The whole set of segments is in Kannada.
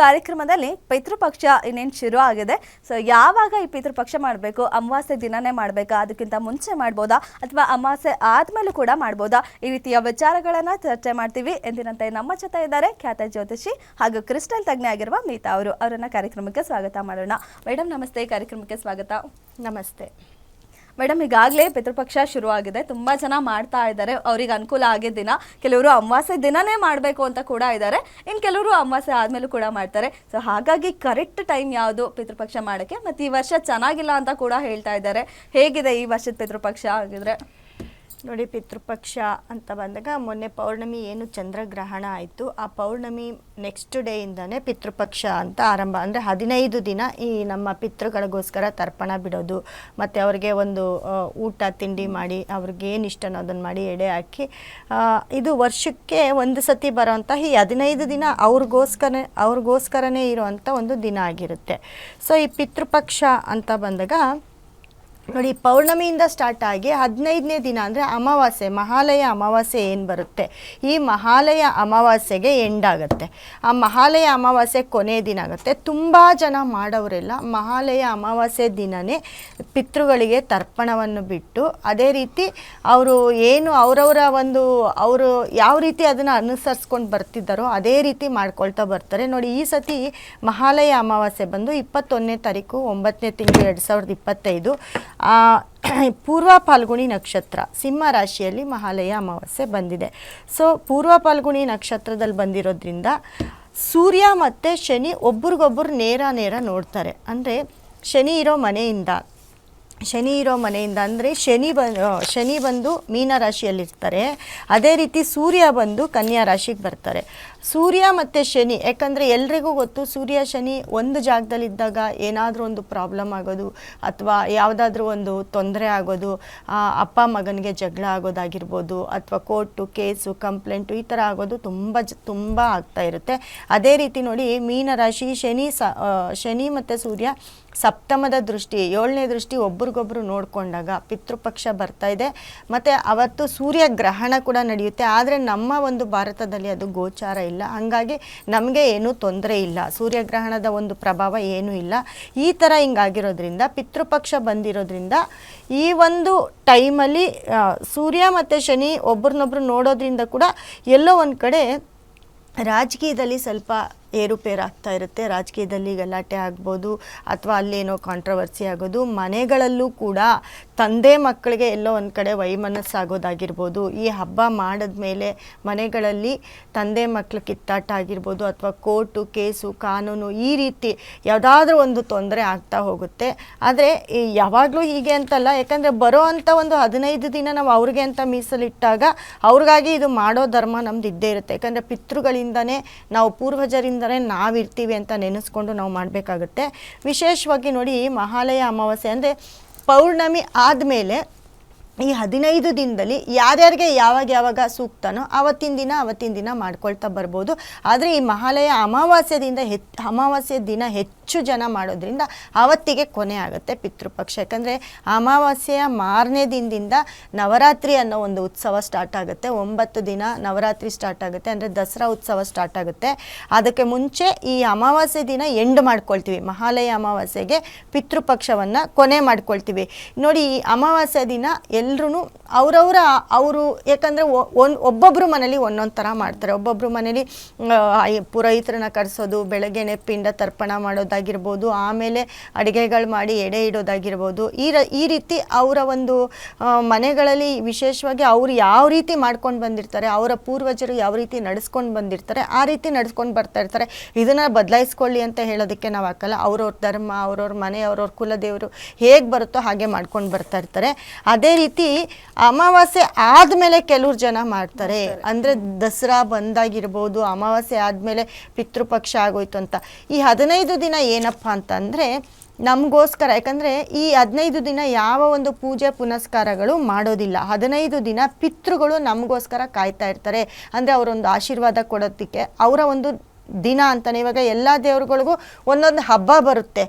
ಕಾರ್ಯಕ್ರಮದಲ್ಲಿ ಪಿತೃಪಕ್ಷ ಇನ್ನೇನು ಶುರು ಆಗಿದೆ. ಸೊ ಯಾವಾಗ ಈ ಪಿತೃಪಕ್ಷ ಮಾಡಬೇಕು ಅಮಾವಾಸ್ಯೆ ದಿನನೇ ಮಾಡಬೇಕಾ? ಅದಕ್ಕಿಂತ ಮುಂಚೆ ಮಾಡ್ಬೋದಾ? ಅಥವಾ ಅಮಾವಾಸ್ಯೆ ಆದ್ಮೇಲೂ ಕೂಡ ಮಾಡ್ಬೋದಾ? ಈ ರೀತಿಯ ವಿಚಾರಗಳನ್ನು ಚರ್ಚೆ ಮಾಡ್ತೀವಿ. ಎಂದಿನಂತೆ ನಮ್ಮ ಜೊತೆ ಇದ್ದಾರೆ ಖ್ಯಾತ ಜ್ಯೋತಿಷಿ ಹಾಗೂ ಕ್ರಿಸ್ಟಲ್ ತಜ್ಞೆ ಆಗಿರುವ ಮೀತಾ ಅವರು. ಅವರನ್ನು ಕಾರ್ಯಕ್ರಮಕ್ಕೆ ಸ್ವಾಗತ ಮಾಡೋಣ. ಮೇಡಮ್ ನಮಸ್ತೆ. ಕಾರ್ಯಕ್ರಮಕ್ಕೆ ಸ್ವಾಗತ. ನಮಸ್ತೆ. ಮೇಡಮ್, ಈಗಾಗಲೇ ಪಿತೃಪಕ್ಷ ಶುರು ಆಗಿದೆ ತುಂಬಾ ಜನ ಮಾಡ್ತಾ ಇದ್ದಾರೆ. ಅವ್ರಿಗೆ ಅನುಕೂಲ ಆಗಿದ್ದ ದಿನ ಕೆಲವರು ಅಮಾವಾಸ್ಯೆ ದಿನನೇ ಮಾಡಬೇಕು ಅಂತ ಕೂಡ ಇದ್ದಾರೆ. ಇನ್ನು ಕೆಲವರು ಅಮಾವಾಸ್ಯೆ ಆದಮೇಲೂ ಕೂಡ ಮಾಡ್ತಾರೆ. ಸೊ ಹಾಗಾಗಿ ಕರೆಕ್ಟ್ ಟೈಮ್ ಯಾವುದು ಪಿತೃಪಕ್ಷ ಮಾಡೋಕ್ಕೆ? ಮತ್ತು ಈ ವರ್ಷ ಚೆನ್ನಾಗಿಲ್ಲ ಅಂತ ಕೂಡ ಹೇಳ್ತಾ ಇದ್ದಾರೆ. ಹೇಗಿದೆ ಈ ವರ್ಷದ ಪಿತೃಪಕ್ಷ ಆಗಿದ್ರೆ ನೋಡಿ, ಪಿತೃಪಕ್ಷ ಅಂತ ಬಂದಾಗ ಮೊನ್ನೆ ಪೌರ್ಣಮಿ ಏನು ಚಂದ್ರಗ್ರಹಣ ಆಯಿತು. ಆ ಪೌರ್ಣಮಿ ನೆಕ್ಸ್ಟ್ ಡೇಯಿಂದನೇ ಪಿತೃಪಕ್ಷ ಅಂತ ಆರಂಭ. ಅಂದರೆ ಹದಿನೈದು ದಿನ ಈ ನಮ್ಮ ಪಿತೃಗಳಿಗೋಸ್ಕರ ತರ್ಪಣ ಬಿಡೋದು. ಮತ್ತು ಅವ್ರಿಗೆ ಒಂದು ಊಟ, ತಿಂಡಿ ಮಾಡಿ, ಅವ್ರಿಗೆ ಏನು ಇಷ್ಟನೋ ಅದನ್ನು ಮಾಡಿ ಎಡೆ ಹಾಕಿ ಇದು ವರ್ಷಕ್ಕೆ ಒಂದು ಸತಿ ಬರೋಂಥ ಈ ಹದಿನೈದು ದಿನ ಅವ್ರಿಗೋಸ್ಕರ ಅವ್ರಿಗೋಸ್ಕರನೇ ಇರುವಂಥ ಒಂದು ದಿನ ಆಗಿರುತ್ತೆ. ಸೊ ಈ ಪಿತೃಪಕ್ಷ ಅಂತ ಬಂದಾಗ ನೋಡಿ, ಪೌರ್ಣಮಿಯಿಂದ ಸ್ಟಾರ್ಟ್ ಆಗಿ ಹದಿನೈದನೇ ದಿನ ಅಂದರೆ ಅಮಾವಾಸ್ಯೆ, ಮಹಾಲಯ ಅಮಾವಾಸ್ಯೆ ಏನು ಬರುತ್ತೆ? ಈ ಮಹಾಲಯ ಅಮಾವಾಸ್ಯೆಗೆ ಎಂಡ್ ಆಗುತ್ತೆ. ಆ ಮಹಾಲಯ ಅಮಾವಾಸ್ಯೆ ಕೊನೆ ದಿನ ಆಗುತ್ತೆ. ತುಂಬ ಜನ ಮಾಡೋರೆಲ್ಲ ಮಹಾಲಯ ಅಮಾವಾಸ್ಯೆ ದಿನವೇ ಪಿತೃಗಳಿಗೆ ತರ್ಪಣವನ್ನು ಬಿಟ್ಟು, ಅದೇ ರೀತಿ ಅವರು ಏನು ಅವರವರ ಒಂದು, ಅವರು ಯಾವ ರೀತಿ ಅದನ್ನು ಅನುಸರಿಸ್ಕೊಂಡು ಬರ್ತಿದ್ದಾರೋ ಅದೇ ರೀತಿ ಮಾಡ್ಕೊಳ್ತಾ ಬರ್ತಾರೆ. ನೋಡಿ, ಈ ಸತಿ ಮಹಾಲಯ ಅಮಾವಾಸ್ಯೆ ಬಂದು ಇಪ್ಪತ್ತೊಂದನೇ ತಾರೀಕು, ಒಂಬತ್ತನೇ ತಿಂಗಳು ಎರಡು ಸಾವಿರದ ಇಪ್ಪತ್ತೈದು. ಪೂರ್ವ ಪಾಲ್ಗುಣಿ ನಕ್ಷತ್ರ, ಸಿಂಹ ರಾಶಿಯಲ್ಲಿ ಮಹಾಲಯ ಅಮಾವಾಸ್ಯೆ ಬಂದಿದೆ. ಸೊ ಪೂರ್ವ ಪಾಲ್ಗುಣಿ ನಕ್ಷತ್ರದಲ್ಲಿ ಬಂದಿರೋದ್ರಿಂದ ಸೂರ್ಯ ಮತ್ತು ಶನಿ ಒಬ್ರಿಗೊಬ್ಬರು ನೇರ ನೇರ ನೋಡ್ತಾರೆ. ಅಂದರೆ ಶನಿ ಇರೋ ಮನೆಯಿಂದ, ಶನಿ ಇರೋ ಮನೆಯಿಂದ ಅಂದರೆ ಶನಿ ಬ ಶನಿ ಬಂದು ಮೀನ ರಾಶಿಯಲ್ಲಿರ್ತಾರೆ. ಅದೇ ರೀತಿ ಸೂರ್ಯ ಬಂದು ಕನ್ಯಾ ರಾಶಿಗೆ ಬರ್ತಾರೆ. ಸೂರ್ಯ ಮತ್ತು ಶನಿ, ಯಾಕಂದರೆ ಎಲ್ರಿಗೂ ಗೊತ್ತು ಸೂರ್ಯ, ಶನಿ ಒಂದು ಜಾಗದಲ್ಲಿದ್ದಾಗ ಏನಾದರೂ ಒಂದು ಪ್ರಾಬ್ಲಮ್ ಆಗೋದು ಅಥವಾ ಯಾವುದಾದ್ರೂ ಒಂದು ತೊಂದರೆ ಆಗೋದು ಅಪ್ಪ ಮಗನಿಗೆ ಜಗಳ ಆಗೋದಾಗಿರ್ಬೋದು ಅಥವಾ ಕೋರ್ಟು ಕೇಸು ಕಂಪ್ಲೇಂಟು ಈ ಥರ ಆಗೋದು ತುಂಬ ತುಂಬ ಆಗ್ತಾ ಇರುತ್ತೆ. ಅದೇ ರೀತಿ ನೋಡಿ ಮೀನ ರಾಶಿ, ಶನಿ ಸ ಶನಿ ಮತ್ತು ಸೂರ್ಯ ಸಪ್ತಮದ ದೃಷ್ಟಿ, ಏಳನೇ ದೃಷ್ಟಿ ಒಬ್ರಿಗೊಬ್ರು ನೋಡಿಕೊಂಡಾಗ ಪಿತೃಪಕ್ಷ ಬರ್ತಾ ಇದೆ. ಮತ್ತು ಅವತ್ತು ಸೂರ್ಯ ಗ್ರಹಣ ಕೂಡ ನಡೆಯುತ್ತೆ. ಆದರೆ ನಮ್ಮ ಒಂದು ಭಾರತದಲ್ಲಿ ಅದು ಗೋಚಾರ ಇಲ್ಲ. ಹಾಗಾಗಿ ನಮಗೆ ಏನೂ ತೊಂದರೆ ಇಲ್ಲ. ಸೂರ್ಯಗ್ರಹಣದ ಒಂದು ಪ್ರಭಾವ ಏನೂ ಇಲ್ಲ. ಈ ಥರ ಹಿಂಗಾಗಿರೋದ್ರಿಂದ, ಪಿತೃಪಕ್ಷ ಬಂದಿರೋದ್ರಿಂದ ಈ ಒಂದು ಟೈಮಲ್ಲಿ ಸೂರ್ಯ ಮತ್ತು ಶನಿ ಒಬ್ರನ್ನೊಬ್ರು ನೋಡೋದ್ರಿಂದ ಕೂಡ ಎಲ್ಲೋ ಒಂದು ಕಡೆ ರಾಜಕೀಯದಲ್ಲಿ ಸ್ವಲ್ಪ ಏರುಪೇರು ಆಗ್ತಾ ಇರುತ್ತೆ. ರಾಜಕೀಯದಲ್ಲಿ ಗಲಾಟೆ ಆಗ್ಬೋದು ಅಥವಾ ಅಲ್ಲೇನೋ ಕಾಂಟ್ರವರ್ಸಿ ಆಗೋದು. ಮನೆಗಳಲ್ಲೂ ಕೂಡ ತಂದೆ ಮಕ್ಕಳಿಗೆ ಎಲ್ಲೋ ಒಂದು ಕಡೆ ವೈಮನಸ್ಸಾಗೋದಾಗಿರ್ಬೋದು. ಈ ಹಬ್ಬ ಮಾಡಿದ ಮೇಲೆ ಮನೆಗಳಲ್ಲಿ ತಂದೆ ಮಕ್ಕಳು ಕಿತ್ತಾಟ ಆಗಿರ್ಬೋದು ಅಥವಾ ಕೋರ್ಟು, ಕೇಸು, ಕಾನೂನು ಈ ರೀತಿ ಯಾವುದಾದ್ರೂ ಒಂದು ತೊಂದರೆ ಆಗ್ತಾ ಹೋಗುತ್ತೆ. ಆದರೆ ಯಾವಾಗಲೂ ಹೀಗೆ ಅಂತಲ್ಲ. ಯಾಕಂದರೆ ಬರೋ ಅಂಥ ಒಂದು ಹದಿನೈದು ದಿನ ನಾವು ಅವ್ರಿಗೆ ಅಂತ ಮೀಸಲಿಟ್ಟಾಗ ಅವ್ರಿಗಾಗಿ ಇದು ಮಾಡೋ ಧರ್ಮ ನಮ್ದು ಇದ್ದೇ ಇರುತ್ತೆ. ಯಾಕಂದರೆ ಪಿತೃಗಳಿಂದನೇ ನಾವು ಪೂರ್ವಜರಿಂದನೇ ನಾವಿರ್ತೀವಿ ಅಂತ ನೆನೆಸ್ಕೊಂಡು ನಾವು ಮಾಡಬೇಕಾಗುತ್ತೆ. ವಿಶೇಷವಾಗಿ ನೋಡಿ ಮಹಾಲಯ ಅಮಾವಾಸ್ಯೆ ಅಂದರೆ ಪೌರ್ಣಮಿ ಆದಮೇಲೆ ಈ ಹದಿನೈದು ದಿನದಲ್ಲಿ ಯಾರ್ಯಾರಿಗೆ ಯಾವಾಗ ಯಾವಾಗ ಸೂಕ್ತನೋ ಆವತ್ತಿನ ದಿನ ಅವತ್ತಿನ ದಿನ ಮಾಡ್ಕೊಳ್ತಾ ಬರ್ಬೋದು. ಆದರೆ ಈ ಮಹಾಲಯ ಅಮಾವಾಸ್ಯದಿಂದ ಹೆತ್ ಅಮಾವಾಸ್ಯೆ ದಿನ ಹೆಚ್ಚು ಜನ ಮಾಡೋದ್ರಿಂದ ಆವತ್ತಿಗೆ ಕೊನೆ ಆಗುತ್ತೆ ಪಿತೃಪಕ್ಷ. ಯಾಕಂದರೆ ಅಮಾವಾಸ್ಯೆಯ ಮಾರನೇ ದಿನದಿಂದ ನವರಾತ್ರಿ ಅನ್ನೋ ಒಂದು ಉತ್ಸವ ಸ್ಟಾರ್ಟ್ ಆಗುತ್ತೆ. ಒಂಬತ್ತು ದಿನ ನವರಾತ್ರಿ ಸ್ಟಾರ್ಟ್ ಆಗುತ್ತೆ. ಅಂದರೆ ದಸರಾ ಉತ್ಸವ ಸ್ಟಾರ್ಟ್ ಆಗುತ್ತೆ. ಅದಕ್ಕೆ ಮುಂಚೆ ಈ ಅಮಾವಾಸ್ಯೆ ದಿನ ಎಂಡ್ ಮಾಡ್ಕೊಳ್ತೀವಿ. ಮಹಾಲಯ ಅಮಾವಾಸ್ಯೆಗೆ ಪಿತೃಪಕ್ಷವನ್ನು ಕೊನೆ ಮಾಡ್ಕೊಳ್ತೀವಿ. ನೋಡಿ ಈ ಅಮಾವಾಸ್ಯೆ ದಿನ ಎಲ್ಲರೂ ಅವರವರ, ಅವರು ಯಾಕಂದರೆ ಒಂದು ಒಬ್ಬೊಬ್ಬರು ಮನೇಲಿ ಒಂದೊಂದು ಥರ ಮಾಡ್ತಾರೆ. ಒಬ್ಬೊಬ್ಬರು ಮನೇಲಿ ಪುರೋಹಿತರನ್ನ ಕರೆಸೋದು, ಬೆಳಗ್ಗೆನೆ ಪಿಂಡ ತರ್ಪಣ ಮಾಡೋದಾಗಿರ್ಬೋದು, ಆಮೇಲೆ ಅಡುಗೆಗಳು ಮಾಡಿ ಎಡೆ ಇಡೋದಾಗಿರ್ಬೋದು, ಈ ರ, ಈ ರೀತಿ ಅವರ ಒಂದು ಮನೆಗಳಲ್ಲಿ ವಿಶೇಷವಾಗಿ ಅವರು ಯಾವ ರೀತಿ ಮಾಡ್ಕೊಂಡು ಬಂದಿರ್ತಾರೆ, ಅವರ ಪೂರ್ವಜರು ಯಾವ ರೀತಿ ನಡೆಸ್ಕೊಂಡು ಬಂದಿರ್ತಾರೆ, ಆ ರೀತಿ ನಡೆಸ್ಕೊಂಡು ಬರ್ತಾ ಇರ್ತಾರೆ. ಇದನ್ನು ಬದಲಾಯಿಸ್ಕೊಳ್ಳಿ ಅಂತ ಹೇಳೋದಕ್ಕೆ ನಾವು ಹಾಕಲ್ಲ. ಅವ್ರವ್ರ ಧರ್ಮ, ಅವ್ರವ್ರ ಮನೆ, ಅವ್ರವ್ರ ಕುಲದೇವರು ಹೇಗೆ ಬರುತ್ತೋ ಹಾಗೆ ಮಾಡ್ಕೊಂಡು ಬರ್ತಾ ಇರ್ತಾರೆ. ಅದೇ ರೀತಿ ಅಮಾವಾಸ್ಯೆ ಆದಮೇಲೆ ಕೆಲವ್ರು ಜನ ಮಾಡ್ತಾರೆ. ಅಂದರೆ ದಸರಾ ಬಂದಾಗಿರ್ಬೋದು ಅಮಾವಾಸ್ಯೆ ಆದಮೇಲೆ ಪಿತೃಪಕ್ಷ ಆಗೋಯ್ತು ಅಂತ. ಈ ಹದಿನೈದು ದಿನ ಏನಪ್ಪ ಅಂತಂದರೆ ನಮಗೋಸ್ಕರ ಯಾಕಂದರೆ ಈ ಹದಿನೈದು ದಿನ ಯಾವ ಒಂದು ಪೂಜೆ ಪುನಸ್ಕಾರಗಳು ಮಾಡೋದಿಲ್ಲ. ಹದಿನೈದು ದಿನ ಪಿತೃಗಳು ನಮಗೋಸ್ಕರ ಕಾಯ್ತಾ ಇರ್ತಾರೆ. ಅಂದರೆ ಅವರೊಂದು ಆಶೀರ್ವಾದ ಕೊಡೋದಕ್ಕೆ ಅವರ ಒಂದು ದಿನ ಅಂತಾನೆ ಇವಾಗ ಎಲ್ಲ ದೇವ್ರುಗಳಿಗೂ ಒಂದೊಂದು ಹಬ್ಬ ಬರುತ್ತೆ.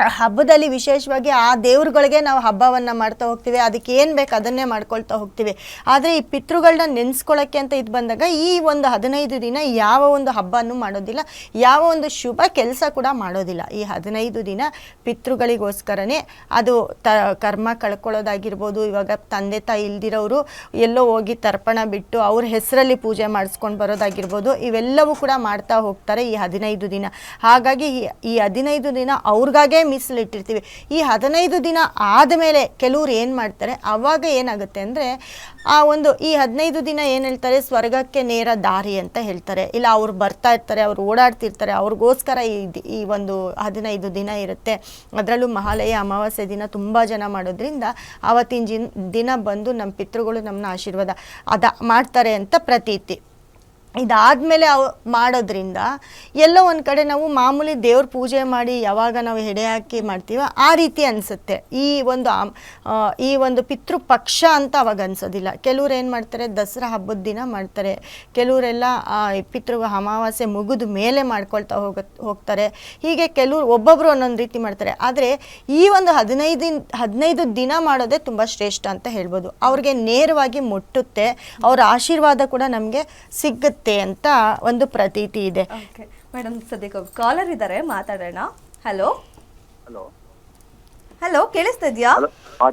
ಹಬ್ಬದಲ್ಲಿ ವಿಶೇಷವಾಗಿ ಆ ದೇವ್ರುಗಳಿಗೆ ನಾವು ಹಬ್ಬವನ್ನು ಮಾಡ್ತಾ ಹೋಗ್ತೀವಿ. ಅದಕ್ಕೆ ಏನು ಬೇಕು ಅದನ್ನೇ ಮಾಡ್ಕೊಳ್ತಾ ಹೋಗ್ತೀವಿ. ಆದರೆ ಈ ಪಿತೃಗಳನ್ನ ನೆನೆಸ್ಕೊಳ್ಳೋಕ್ಕೆ ಅಂತ ಇದು ಬಂದಾಗ ಈ ಒಂದು ಹದಿನೈದು ದಿನ ಯಾವ ಒಂದು ಹಬ್ಬನೂ ಮಾಡೋದಿಲ್ಲ. ಯಾವ ಒಂದು ಶುಭ ಕೆಲಸ ಕೂಡ ಮಾಡೋದಿಲ್ಲ. ಈ ಹದಿನೈದು ದಿನ ಪಿತೃಗಳಿಗೋಸ್ಕರನೇ ಅದು ತ ಕರ್ಮ ಕಳ್ಕೊಳ್ಳೋದಾಗಿರ್ಬೋದು, ಇವಾಗ ತಂದೆ ತಾಯಿ ಇಲ್ದಿರೋರು ಎಲ್ಲೋ ಹೋಗಿ ತರ್ಪಣ ಬಿಟ್ಟು ಅವ್ರ ಹೆಸರಲ್ಲಿ ಪೂಜೆ ಮಾಡಿಸ್ಕೊಂಡು ಬರೋದಾಗಿರ್ಬೋದು, ಇವೆಲ್ಲವೂ ಕೂಡ ಮಾಡ್ತಾ ಹೋಗ್ತಾರೆ ಈ ಹದಿನೈದು ದಿನ. ಹಾಗಾಗಿ ಈ- ಈ ಹದಿನೈದು ದಿನ ಅವ್ರಿಗಾಗೇ ಮೀಸಲಿಟ್ಟಿರ್ತೀವಿ. ಈ ಹದಿನೈದು ದಿನ ಆದಮೇಲೆ ಕೆಲವ್ರು ಏನು ಮಾಡ್ತಾರೆ? ಆವಾಗ ಏನಾಗುತ್ತೆ ಅಂದರೆ, ಆ ಒಂದು ಈ ಹದಿನೈದು ದಿನ ಏನು ಹೇಳ್ತಾರೆ? ಸ್ವರ್ಗಕ್ಕೆ ನೇರ ದಾರಿ ಅಂತ ಹೇಳ್ತಾರೆ. ಇಲ್ಲ, ಅವ್ರು ಬರ್ತಾ ಇರ್ತಾರೆ, ಅವ್ರು ಓಡಾಡ್ತಿರ್ತಾರೆ, ಅವ್ರಿಗೋಸ್ಕರ ಈ ಈ ಒಂದು ಹದಿನೈದು ದಿನ ಇರುತ್ತೆ. ಅದರಲ್ಲೂ ಮಹಾಲಯ ಅಮಾವಾಸ್ಯೆ ದಿನ ತುಂಬ ಜನ ಮಾಡೋದ್ರಿಂದ ಆವತ್ತಿನ ದಿನ ಬಂದು ನಮ್ಮ ಪಿತೃಗಳು ನಮ್ಮನ್ನ ಆಶೀರ್ವಾದ ಅದ ಮಾಡ್ತಾರೆ ಅಂತ ಪ್ರತೀತಿ. ಇದಾದಮೇಲೆ ಅವು ಮಾಡೋದ್ರಿಂದ ಎಲ್ಲೋ ಒಂದು ಕಡೆ ನಾವು ಮಾಮೂಲಿ ದೇವ್ರ ಪೂಜೆ ಮಾಡಿ ಯಾವಾಗ ನಾವು ಹೆಡೆ ಹಾಕಿ ಮಾಡ್ತೀವೋ ಆ ರೀತಿ ಅನಿಸುತ್ತೆ. ಈ ಒಂದು ಈ ಒಂದು ಪಿತೃ ಪಕ್ಷ ಅಂತ ಅವಾಗ ಅನ್ಸೋದಿಲ್ಲ. ಕೆಲವ್ರು ಏನು ಮಾಡ್ತಾರೆ, ದಸರಾ ಹಬ್ಬದ ದಿನ ಮಾಡ್ತಾರೆ. ಕೆಲವರೆಲ್ಲ ಪಿತೃ ಅಮಾವಾಸ್ಯೆ ಮುಗಿದ ಮೇಲೆ ಮಾಡ್ಕೊಳ್ತಾ ಹೋಗ ಹೋಗ್ತಾರೆ. ಹೀಗೆ ಕೆಲವ್ರು ಒಬ್ಬೊಬ್ಬರು ಒಂದೊಂದು ರೀತಿ ಮಾಡ್ತಾರೆ. ಆದರೆ ಈ ಒಂದು ಹದಿನೈದು ಹದಿನೈದು ದಿನ ಮಾಡೋದೇ ತುಂಬ ಶ್ರೇಷ್ಠ ಅಂತ ಹೇಳ್ಬೋದು. ಅವ್ರಿಗೆ ನೇರವಾಗಿ ಮುಟ್ಟುತ್ತೆ. ಅವ್ರ ಆಶೀರ್ವಾದ ಕೂಡ ನಮಗೆ ಸಿಗುತ್ತೆ. ಅಂತ ಒಂದು ಪ್ರತೀತಿ ಇದೆ. ಓಕೆ ಮೇಡಮ್ ಸದ್ಯಕ್ಕೆ ಕಾಲರ್ ಇದ್ದಾರೆ. ಮಾತಾಡೋಣ. ಹಲೋ ಹಲೋ ಹಲೋ ಕೇಳಿಸ್ತಾ ಇದೆಯಾ?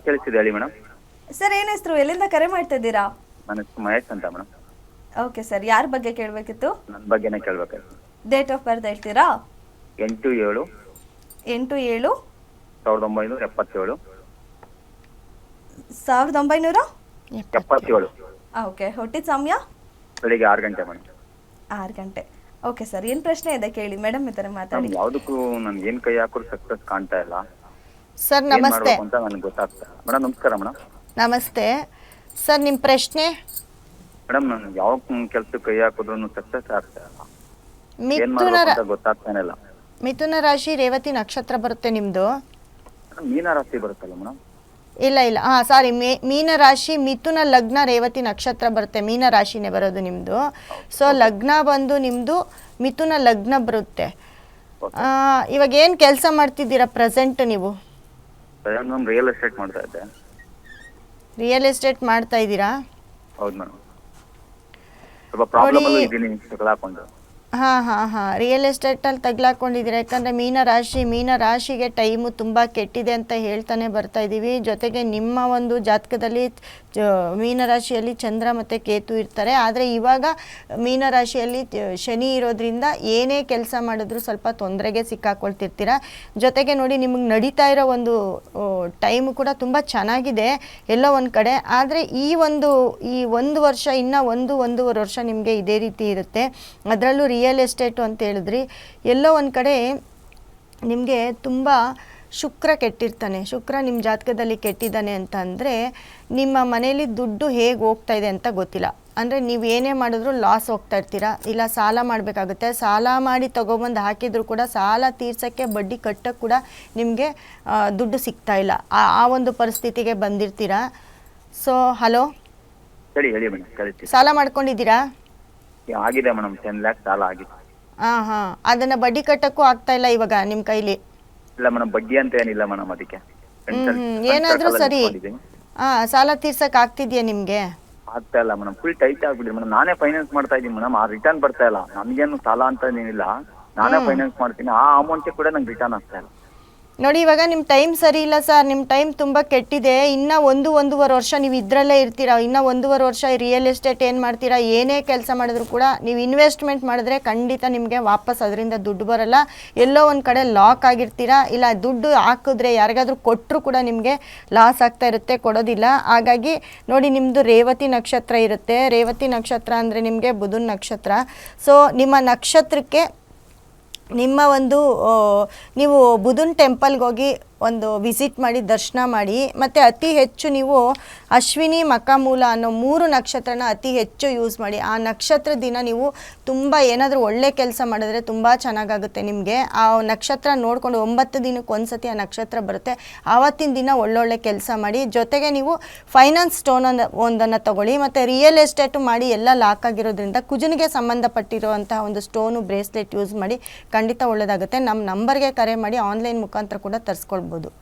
ಕೇಳಿಸ್ತಿದೆ. ಹೇಳಿ ಮೇಡಮ್. ಸರ್ ಏನ್ ಹೆಸರು? ಎಲ್ಲಿಂದ ಕರೆ ಮಾಡ್ತಾ ಇದ್ದೀರಾ? ನನ್ನ ಹೆಸರು ಮಹೇಶ್ ಅಂತ ಮೇಡಮ್. ಓಕೆ ಸರ್ ಯಾರ ಬಗ್ಗೆ ಕೇಳಬೇಕಿತ್ತು? ನನ್ನ ಬಗ್ಗೆನೇ ಕೇಳಬೇಕು ಡೇಟ್ ಆಫ್ ಬರ್ತ್ ಹೇಳ್ತೀರಾ? ಎಂಟು ಏಳು. ಎಂಟು ಏಳು? ಸಾವಿರದ ಒಂಬೈನೂರ ಎಪ್ಪತ್ತೇಳು. ಸಾವಿರದ ಒಂಬೈನೂರ? ಎಪ್ಪತ್ತೇಳು. ಓಕೆ ಹೊಟ್ಟಿ ಸಮಯ? ಬೆಳಿಗ್ಗೆ ಆರು ಗಂಟೆ ಮೇಡಮ್ ಆರು ಗಂಟೆ. ಓಕೆ ಸರ್ ಏನು ಪ್ರಶ್ನೆ ಇದೆ ಕೇಳಿ ಮೇಡಮ್ ಈ ಥರ ಮಾತಾಡಿ. ಮೇಡಮ್ ಯಾವುದಕ್ಕೂ ನನ್ಗೆ ಏನು ಕೈ ಹಾಕಿದ್ರು ಸಕ್ಸಸ್ ಕಾಣ್ತಾ ಇಲ್ಲ. ಸರ್ ಏನ್ ನಮಸ್ತೆ. ಮಾಡ್ಬೇಕು ಅಂತ ನನಗೆ ಗೊತ್ತಾಗ್ತಾ ಇಲ್ಲ. ಮೇಡಮ್ ನಮಸ್ಕಾರ ಮೇಡಮ್ ನಮಸ್ತೆ. ಸರ್ ನಿಮ್ಮ ಪ್ರಶ್ನೆ? ಮೇಡಮ್ ನಾನು ಯಾವ ಕೆಲ್ಸಕ್ಕೆ ಕೈ ಹಾಕಿದ್ರು ಸಕ್ಸಸ್ ಆಗ್ತಾ ಇಲ್ಲ. ಏನ್ ಮಿಥುನ ಮಾಡ್ಬೇಕು ರಾ- ಅಂತ ಗೊತ್ತಾಗ್ತಾನೆ ಇಲ್ಲ. ಮಿಥುನ ರಾಶಿ ರೇವತಿ ನಕ್ಷತ್ರ ಬರುತ್ತೆ ನಿಮ್ಮದು ಮೇಡಮ್ ಮೀನ ರಾಶಿ ಬರುತ್ತಲ್ಲ ಮೇಡಮ್ ಇಲ್ಲ ಇಲ್ಲ. ಹಾಂ ಸಾರಿ ಮೇ ಮೀನ ರಾಶಿ ಮಿಥುನ ಲಗ್ನ ರೇವತಿ ನಕ್ಷತ್ರ ಬರುತ್ತೆ. ಮೀನ ರಾಶಿನೇ ಬರೋದು ನಿಮ್ಮದು ಸೊ ಲಗ್ನ ಬಂದು ನಿಮ್ಮದು ಮಿಥುನ ಲಗ್ನ ಬರುತ್ತೆ. ಆ, ಇವಾಗ ಏನು ಕೆಲಸ ಮಾಡ್ತಿದ್ದೀರಾ ಪ್ರೆಸೆಂಟ್ ನೀವು? ಮೇಡಮ್ ರಿಯಲ್ ಎಸ್ಟೇಟ್ ಮಾಡ್ತಾ ಇದ್ದೆ. ರಿಯಲ್ ಎಸ್ಟೇಟ್ ಮಾಡ್ತಾ ಇದ್ದೀರಾ? ಹೌದು ಮೇಡಮ್ ಸ್ವಲ್ಪ ಪ್ರಾಬ್ಲಮ್ ನೋಡಿ- ಇದ್ದೀನಿ. ತಗೊಳಕೊಂಡು ಹಾಂ ಹಾಂ ಹಾಂ. ರಿಯಲ್ ಎಸ್ಟೇಟಲ್ಲಿ ತಗ್ಲಾಕೊಂಡಿದ್ದೀರಾ? ಯಾಕಂದರೆ ಮೀನ ರಾಶಿ, ಮೀನ ರಾಶಿಗೆ ಟೈಮು ತುಂಬ ಕೆಟ್ಟಿದೆ ಅಂತ ಹೇಳ್ತಾನೆ ಬರ್ತಾ ಇದ್ದೀವಿ ಜೊತೆಗೆ ನಿಮ್ಮ ಒಂದು ಜಾತಕದಲ್ಲಿ ಚ- ಮೀನ ರಾಶಿಯಲ್ಲಿ ಚಂದ್ರ ಮತ್ತು ಕೇತು ಇರ್ತಾರೆ. ಆದರೆ ಇವಾಗ ಮೀನರಾಶಿಯಲ್ಲಿ ಶನಿ ಇರೋದ್ರಿಂದ ಏನೇ ಕೆಲಸ ಮಾಡಿದ್ರು ಸ್ವಲ್ಪ ತೊಂದರೆಗೆ ಸಿಕ್ಕಾಕೊಳ್ತಿರ್ತೀರ. ಜೊತೆಗೆ ನೋಡಿ ನಿಮಗೆ ನಡೀತಾ ಇರೋ ಒಂದು ಟೈಮು ಕೂಡ ತುಂಬ ಚೆನ್ನಾಗಿದೆ ಎಲ್ಲೋ ಒಂದು ಕಡೆ. ಆದರೆ ಈ ಒಂದು ಈ ಒಂದು ವರ್ಷ, ಇನ್ನು ಒಂದು, ಒಂದೂವರೆ ವರ್ಷ ನಿಮಗೆ ಇದೇ ರೀತಿ ಇರುತ್ತೆ. ಅದರಲ್ಲೂ ರಿಯಲ್ ಎಸ್ಟೇಟು ಅಂತ ಹೇಳಿದ್ರಿ. ಎಲ್ಲೋ ಒಂದು ಕಡೆ ನಿಮಗೆ ತುಂಬ ಶುಕ್ರ ಕೆಟ್ಟಿರ್ತಾನೆ. ಶುಕ್ರ ನಿಮ್ಮ ಜಾತಕದಲ್ಲಿ ಕೆಟ್ಟಿದ್ದಾನೆ ಅಂತ ಅಂದರೆ ನಿಮ್ಮ ಮನೇಲಿ ದುಡ್ಡು ಹೇಗೆ ಹೋಗ್ತಾ ಇದೆ ಅಂತ ಗೊತ್ತಿಲ್ಲ. ಅಂದರೆ ನೀವು ಏನೇ ಮಾಡಿದ್ರು ಲಾಸ್ ಹೋಗ್ತಾ ಇರ್ತೀರಾ? ಇಲ್ಲ ಸಾಲ ಮಾಡಬೇಕಾಗುತ್ತೆ. ಸಾಲ ಮಾಡಿ ತೊಗೊಬಂದು ಹಾಕಿದ್ರು ಕೂಡ ಸಾಲ ತೀರ್ಸೋಕ್ಕೆ ಬಡ್ಡಿ ಕಟ್ಟೋಕ್ಕೆ ಕೂಡ ನಿಮಗೆ ದುಡ್ಡು ಸಿಗ್ತಾ ಇಲ್ಲ. ಆ ಒಂದು ಪರಿಸ್ಥಿತಿಗೆ ಬಂದಿರ್ತೀರಾ? ಸೊ ಹಲೋ ಹೇಳಿ ಹೇಳಿ ಮೇಡಮ್ ಕಳಿಸಿ ಸಾಲ ಮಾಡ್ಕೊಂಡಿದ್ದೀರಾ? ಆಗಿದೆ ಮೇಡಮ್ ಟೆನ್ ಲ್ಯಾಕ್ ಸಾಲ ಆಗಿದೆ. ಹಾಂ ಹಾಂ. ಅದನ್ನು ಬಡ್ಡಿ ಕಟ್ಟೋಕ್ಕೂ ಆಗ್ತಾ ಇಲ್ಲ ಇವಾಗ ನಿಮ್ಮ ಕೈಲಿ. ಇಲ್ಲ ಮೇಡಮ್ ಬಡ್ಡಿ ಅಂತ ಏನಿಲ್ಲ ಮೇಡಮ್ ಅದಕ್ಕೆ. ಹ್ಮ್. ಏನಾದ್ರೂ ಸರಿ. ಹಾ ಸಾಲ ತೀರ್ಸಕ್ ಆಗ್ತಿದ್ಯಾ ನಿಮ್ಗೆ? ಆಗ್ತಾ ಇಲ್ಲ ಮೇಡಮ್. ಫುಲ್ ಟೈಟ್ ಆಗ್ಬಿಡಿ ಮೇಡಮ್. ನಾನೇ ಫೈನಾನ್ಸ್ ಮಾಡ್ತಾ ಇದ್ದೀನಿ ಮೇಡಮ್. ಆ ರಿಟರ್ನ್ ಬರ್ತಾ ಇಲ್ಲ. ನನ್ಗೇನು ಸಾಲ ಅಂತ ಏನಿಲ್ಲ. ನಾನೇ ಫೈನಾನ್ಸ್ ಮಾಡ್ತೀನಿ. ಆ ಅಮೌಂಟ್ ಕೂಡ ನಂಗೆ ರಿಟರ್ನ್ ಆಗ್ತಾ ಇಲ್ಲ. ನೋಡಿ, ಇವಾಗ ನಿಮ್ಮ ಟೈಮ್ ಸರಿ ಇಲ್ಲ ಸರ್. ನಿಮ್ಮ ಟೈಮ್ ತುಂಬ ಕೆಟ್ಟಿದೆ. ಇನ್ನು ಒಂದು, ಒಂದೂವರೆ ವರ್ಷ ನೀವು ಇದರಲ್ಲೇ ಇರ್ತೀರಾ? ಇನ್ನೂ ಒಂದೂವರೆ ವರ್ಷ ರಿಯಲ್ ಎಸ್ಟೇಟ್ ಏನು ಮಾಡ್ತೀರಾ? ಏನೇ ಕೆಲಸ ಮಾಡಿದ್ರು ಕೂಡ ನೀವು ಇನ್ವೆಸ್ಟ್ಮೆಂಟ್ ಮಾಡಿದ್ರೆ ಖಂಡಿತ ನಿಮಗೆ ವಾಪಸ್ ಅದರಿಂದ ದುಡ್ಡು ಬರಲ್ಲ. ಎಲ್ಲೋ ಒಂದು ಕಡೆ ಲಾಕ್ ಆಗಿರ್ತೀರಾ? ಇಲ್ಲ, ದುಡ್ಡು ಹಾಕಿದ್ರೆ ಯಾರಿಗಾದರೂ ಕೊಟ್ಟರು ಕೂಡ ನಿಮಗೆ ಲಾಸ್ ಆಗ್ತಾ ಇರುತ್ತೆ, ಕೊಡೋದಿಲ್ಲ. ಹಾಗಾಗಿ ನೋಡಿ ನಿಮ್ಮದು ರೇವತಿ ನಕ್ಷತ್ರ ಇರುತ್ತೆ. ರೇವತಿ ನಕ್ಷತ್ರ ಅಂದರೆ ನಿಮಗೆ ಬುಧನ್ ನಕ್ಷತ್ರ. ಸೊ ನಿಮ್ಮ ನಕ್ಷತ್ರಕ್ಕೆ ನಿಮ್ಮ ಒಂದು ನೀವು ಬುಧನ್ ಟೆಂಪಲ್ಗೆ ಹೋಗಿ ಒಂದು ವಿಸಿಟ್ ಮಾಡಿ, ದರ್ಶನ ಮಾಡಿ. ಮತ್ತು ಅತಿ ಹೆಚ್ಚು ನೀವು ಅಶ್ವಿನಿ ಮಕಮೂಲ ಅನ್ನೋ ಮೂರು ನಕ್ಷತ್ರನ ಅತಿ ಹೆಚ್ಚು ಯೂಸ್ ಮಾಡಿ. ಆ ನಕ್ಷತ್ರ ದಿನ ನೀವು ತುಂಬ ಏನಾದರೂ ಒಳ್ಳೆ ಕೆಲಸ ಮಾಡಿದ್ರೆ ತುಂಬ ಚೆನ್ನಾಗಾಗುತ್ತೆ ನಿಮಗೆ. ಆ ನಕ್ಷತ್ರ ನೋಡಿಕೊಂಡು ಒಂಬತ್ತು ದಿನಕ್ಕೆ ಒಂದ್ಸತಿ ಆ ನಕ್ಷತ್ರ ಬರುತ್ತೆ. ಆವತ್ತಿನ ದಿನ ಒಳ್ಳೊಳ್ಳೆ ಕೆಲಸ ಮಾಡಿ. ಜೊತೆಗೆ ನೀವು ಫೈನಾನ್ಸ್ ಸ್ಟೋನ್ ಒಂದನ್ನು ತಗೊಳ್ಳಿ. ಮತ್ತು ರಿಯಲ್ ಎಸ್ಟೇಟು ಮಾಡಿ ಎಲ್ಲ ಲಾಕ್ ಆಗಿರೋದ್ರಿಂದ ಕುಜನಿಗೆ ಸಂಬಂಧಪಟ್ಟಿರುವಂತಹ ಒಂದು ಸ್ಟೋನು ಬ್ರೇಸ್ಲೆಟ್ ಯೂಸ್ ಮಾಡಿ ಖಂಡಿತ ಒಳ್ಳೆಯದಾಗುತ್ತೆ ನಮ್ಮ ನಂಬರ್ಗೆ ಕರೆ ಮಾಡಿ ಆನ್ಲೈನ್ ಮುಖಾಂತರ ಕೂಡ ತರಿಸ್ಕೊಳ್ಬೋದು. Bodo.